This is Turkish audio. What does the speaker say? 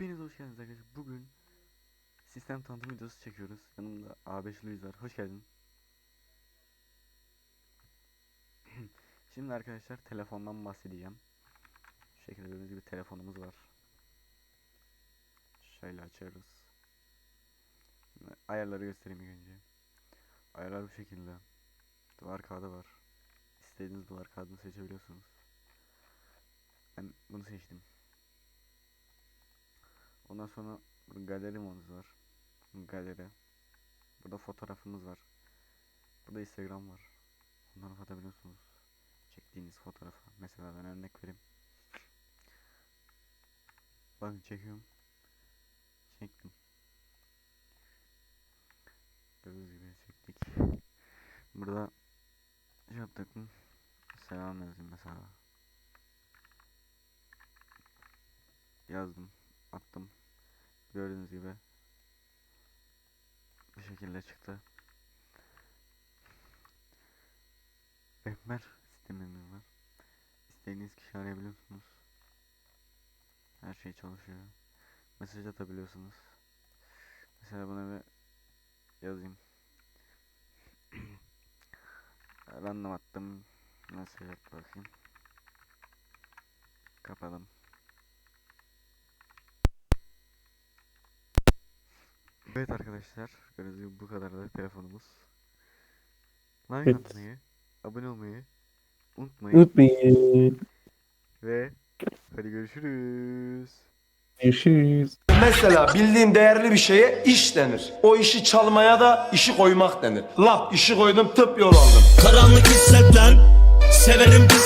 Hepiniz hoş geldiniz arkadaşlar. Bugün sistem tanıtım videosu çekiyoruz. Yanımda A5 Luis var. Hoş geldin. Şimdi arkadaşlar telefondan bahsedeceğim. Şu şekilde gördüğünüz gibi telefonumuz var. Şöyle açıyoruz. Şimdi ayarları göstereyim ilk önce. Ayarlar bu şekilde. Duvar kağıdı var. İstediğiniz duvar kağıdını seçebiliyorsunuz. Ben bunu seçtim. Ondan sonra galeri modumuz var. Galeri. Burada fotoğrafımız var. Burada Instagram var. Onları atabiliyorsunuz. Çektiğiniz fotoğrafı. Mesela ben örnek vereyim. Bakın çekiyorum. Çektim. Gördüğünüz gibi çektik. Burada şey yaptık mı? Selam yazayım mesela. Yazdım. Attım. Gördüğünüz gibi bu şekilde çıktı. Rehber sistemimiz var. İstediğiniz kişi arayabiliyorsunuz. Her şey çalışıyor. Mesaj atabiliyorsunuz. Mesela buna bir yazayım. Random attım. Mesaj at bakayım. Kapadım. Evet arkadaşlar, gördüğünüz gibi bu kadar da telefonumuz. Like Evet. atmayı, abone olmayı unutmayın Unutmayın. ve hadi görüşürüz. Görüşürüz. Mesela bildiğin değerli bir şeye iş denir. O işi çalmaya da işi koymak denir. Laf işi koydum tıp yol aldım. Karanlık hissetlen Severim biz